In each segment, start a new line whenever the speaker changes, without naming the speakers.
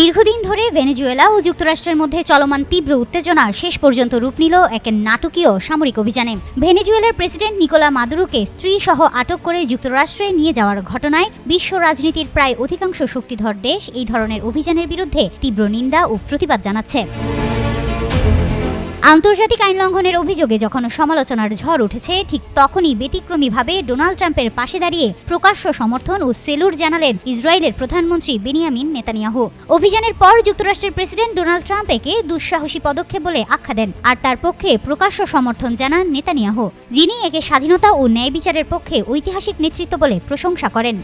দীর্ঘদিন ধরে ভেনেজুয়েলা ও যুক্তরাষ্ট্রের মধ্যে চলমান তীব্র উত্তেজনা শেষ পর্যন্ত রূপ নিল এক নাটকীয় সামরিক অভিযানে ভেনেজুয়েলার প্রেসিডেন্ট নিকোলা মাদুরোকে স্ত্রী সহ আটক করে যুক্তরাষ্ট্রে নিয়ে যাওয়ার ঘটনায় বিশ্ব রাজনীতির প্রায় অধিকাংশ শক্তিধর দেশ এই ধরনের অভিযানের বিরুদ্ধে তীব্র নিন্দা ও প্রতিবাদ জানাচ্ছে আন্তর্জাতিক আইন লঙ্ঘনের অভিযোগে যখন সমালোচনার ঝড় উঠেছে ঠিক তখনই ব্যতিক্রমীভাবে ডোনাল্ড ট্রাম্পের পাশে দাঁড়িয়ে প্রকাশ্য সমর্থন ও সেলুর জানালেন ইসরায়েলের প্রধানমন্ত্রী বেনিয়ামিন নেতানিয়াহু অভিযানের পর যুক্তরাষ্ট্রের প্রেসিডেন্ট ডোনাল্ড ট্রাম্প একে দুঃসাহসী পদক্ষেপ বলে আখ্যা দেন আর তার পক্ষে প্রকাশ্য সমর্থন জানান নেতানিয়াহু যিনি একে স্বাধীনতা ও ন্যায় বিচারের পক্ষে ঐতিহাসিক নেতৃত্ব বলে প্রশংসা করেন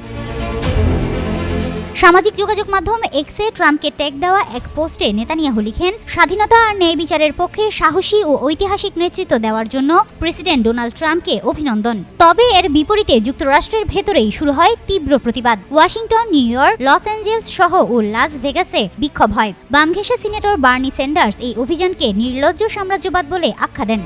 সামাজিক যোগাযোগ মাধ্যম এক্সে ট্রাম্পকে ট্যাগ দেওয়া এক পোস্টে নেতানিয়াহু লিখেন স্বাধীনতা আর ন্যায় বিচারের পক্ষে সাহসী ও ঐতিহাসিক নেতৃত্ব দেওয়ার জন্য প্রেসিডেন্ট ডোনাল্ড ট্রাম্পকে অভিনন্দন তবে এর বিপরীতে যুক্তরাষ্ট্রের ভেতরেই শুরু হয় তীব্র প্রতিবাদ Washington New York Los Angeles সহ ও লাস ভেগাসে বিক্ষোভ হয় বামঘেসা সিনেটর বার্নি স্যান্ডার্স এই অভিযানকে নির্লজ্জ সাম্রাজ্যবাদ বলে আখ্যা দেন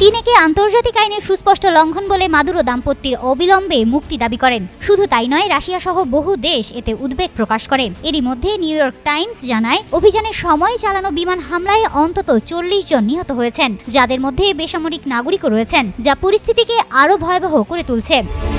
চীনেকে আন্তর্জাতিক আইনের সুস্পষ্ট লঙ্ঘন বলে মাদুরো দাম্পত্যের অবিলম্বে মুক্তি দাবি করেন শুধু তাই নয় রাশিয়া সহ বহু দেশ এতে উদ্বেগ প্রকাশ করে এরই মধ্যে নিউ ইয়র্ক টাইমস জানায় অভিযানের সময় চালানো বিমান হামলায় অন্তত চল্লিশ জন নিহত হয়েছেন যাদের মধ্যে বেসামরিক নাগরিকও রয়েছেন যা পরিস্থিতিকে আরও ভয়াবহ করে তুলছে